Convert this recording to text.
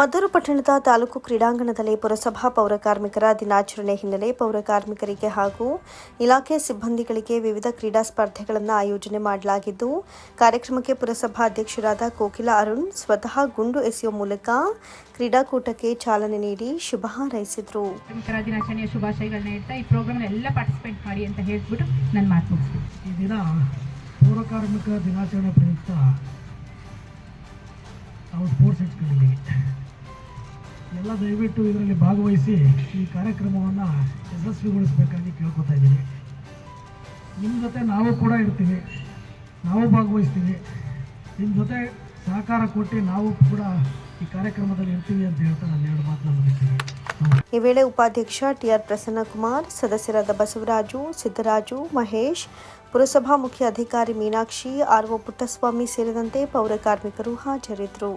ಮದ್ದೂರು ಪಟ್ಟಣದ ತಾಲೂಕು ಕ್ರೀಡಾಂಗಣದಲ್ಲಿ ಪುರಸಭಾ ಪೌರಕಾರ್ಮಿಕರ ದಿನಾಚರಣೆ ಹಿನ್ನೆಲೆ ಪೌರಕಾರ್ಮಿಕರಿಗೆ ಹಾಗೂ ಇಲಾಖೆ ಸಿಬ್ಬಂದಿಗಳಿಗೆ ವಿವಿಧ ಕ್ರೀಡಾ ಸ್ಪರ್ಧೆಗಳನ್ನು ಆಯೋಜನೆ ಮಾಡಲಾಗಿದ್ದು ಕಾರ್ಯಕ್ರಮಕ್ಕೆ ಪುರಸಭಾ ಅಧ್ಯಕ್ಷರಾದ ಕೋಕಿಲ ಅರುಣ್ ಸ್ವತಃ ಗುಂಡು ಎಸೆಯುವ ಮೂಲಕ ಕ್ರೀಡಾಕೂಟಕ್ಕೆ ಚಾಲನೆ ನೀಡಿ ಶುಭ ಹಾರೈಸಿದರು. ಕಾರ್ಮಿಕರ ದಿನಾಚರಣೆಯ ಶುಭಾಶಯಗಳನ್ನ ಹೇಳ್ತಾ ಈ ಪ್ರೋಗ್ರಾಮ್ ಎಲ್ಲ ಪಾರ್ಟಿಸಿಪೇಟ್ ಮಾಡಿ ಅಂತ ಹೇಳ್ಬಿಟ್ಟು ನನ್ನ ಮಾತು ಮುಗಿಸ್ತೀನಿ. ಈ ದಿನ ಪೌರ ದಿನಾಚರಣೆ ಪ್ರಯುಕ್ತ ನಾವು ಸ್ಪೋರ್ಟ್ಸ್ ಇಟ್ಕೊಂಡಿದ್ದೀವಿ ಎಲ್ಲ ದಯವಿಟ್ಟು ಇದರಲ್ಲಿ ಭಾಗವಹಿಸಿ ಈ ಕಾರ್ಯಕ್ರಮವನ್ನು ಯಶಸ್ವಿಗೊಳಿಸಬೇಕಾಗಿ ಕೇಳ್ಕೊತಾ ಇದ್ದೀನಿ. ನಿಮ್ಮ ಜೊತೆ ನಾವು ಕೂಡ ಇರ್ತೀವಿ. ನಾವು ಭಾಗವಹಿಸ್ತೀವಿ. ನಿಮ್ಮ ಜೊತೆ ಸಹಕಾರ ಕೊಟ್ಟು ನಾವು ಕೂಡ ಈ ಕಾರ್ಯಕ್ರಮದಲ್ಲಿ ಇರ್ತೀವಿ ಅಂತ ಹೇಳ್ತಾ ನಾನು ಎರಡು ಮಾತನ್ನು ಮುಗಿಸ್ತೀನಿ. ಈ ವೇಳೆ ಉಪಾಧ್ಯಕ್ಷ ಟಿಆರ್ ಪ್ರಸನ್ನಕುಮಾರ್, ಸದಸ್ಯರಾದ ಬಸವರಾಜು, ಸಿದ್ದರಾಜು, ಮಹೇಶ್, ಪುರಸಭಾ ಮುಖ್ಯ ಅಧಿಕಾರಿ ಮೀನಾಕ್ಷಿ ಆರ್ಒ ಪುಟ್ಟಸ್ವಾಮಿ ಸೇರಿದಂತೆ ಪೌರ ಕಾರ್ಮಿಕರು ಹಾಜರಿದ್ದರು.